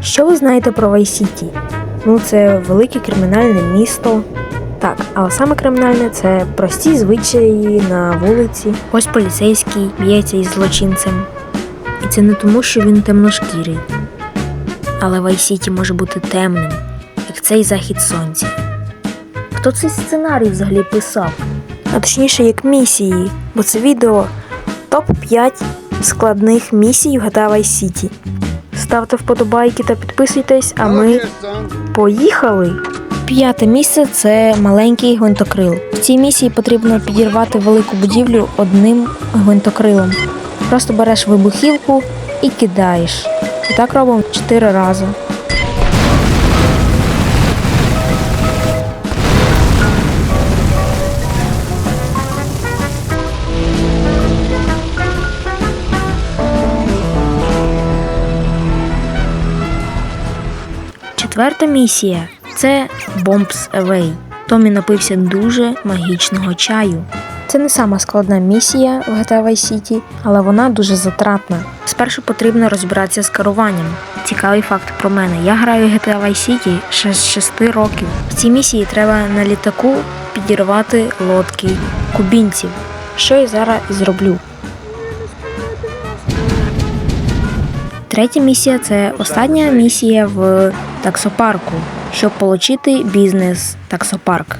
Що ви знаєте про Vice City? Ну, це велике кримінальне місто. Так, але саме кримінальне це прості звичаї на вулиці. Ось поліцейський б'ється із злочинцем. І це не тому, що він темношкірий. Але Vice City може бути темним, як цей захід сонця. Хто цей сценарій взагалі писав? А точніше, як місії, бо це відео топ-5 складних місій в GTA Vice City. Ставте вподобайки та підписуйтесь, а ми поїхали! П'яте місце це маленький гвинтокрил. В цій місії потрібно підірвати велику будівлю одним гвинтокрилом. Просто береш вибухівку і кидаєш. І так робимо 4 рази. Четверта місія це Bombs Away. Томі напився дуже магічного чаю. Це не сама складна місія в GTA Vice City, але вона дуже затратна. Спершу потрібно розібратися з керуванням. Цікавий факт про мене. Я граю GTA Vice City ще з 6 років. В цій місії треба на літаку підірвати лодки кубінців, що я зараз і зроблю. Третя місія це остання місія в таксопарку, щоб отримати бізнес таксопарк.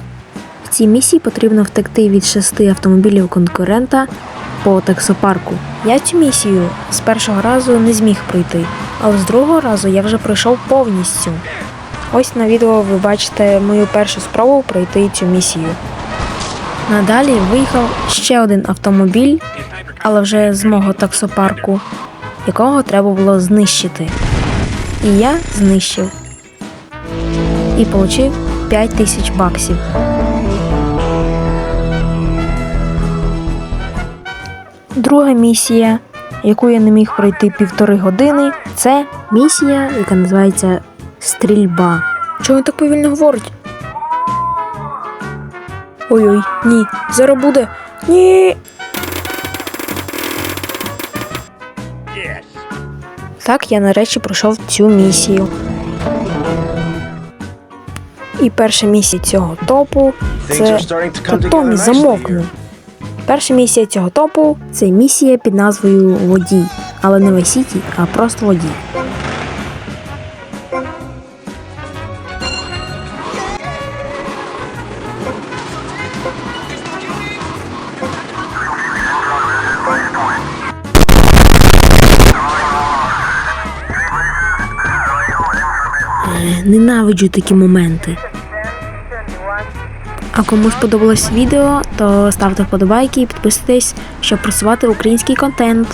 В цій місії потрібно втекти від шести автомобілів конкурента по таксопарку. Я цю місію з першого разу не зміг пройти, але з другого разу я вже пройшов повністю. Ось на відео ви бачите мою першу спробу пройти цю місію. Надалі виїхав ще один автомобіль, але вже з мого таксопарку, якого треба було знищити. І я знищив. І отримав 5 тисяч баксів. Друга місія, яку я не міг пройти півтори години, це місія, яка називається Стрільба. Чому він так повільно говорить? Ой-ой, ні, зараз буде. Ні. Так, я нарешті пройшов цю місію. І перша місія цього топу це Томі замовкни. Перша місія цього топу це місія під назвою Водій, але не весіті, а просто водій. Ненавиджу такі моменти. А кому сподобалось відео, то ставте вподобайки і підписуйтесь, щоб просувати український контент.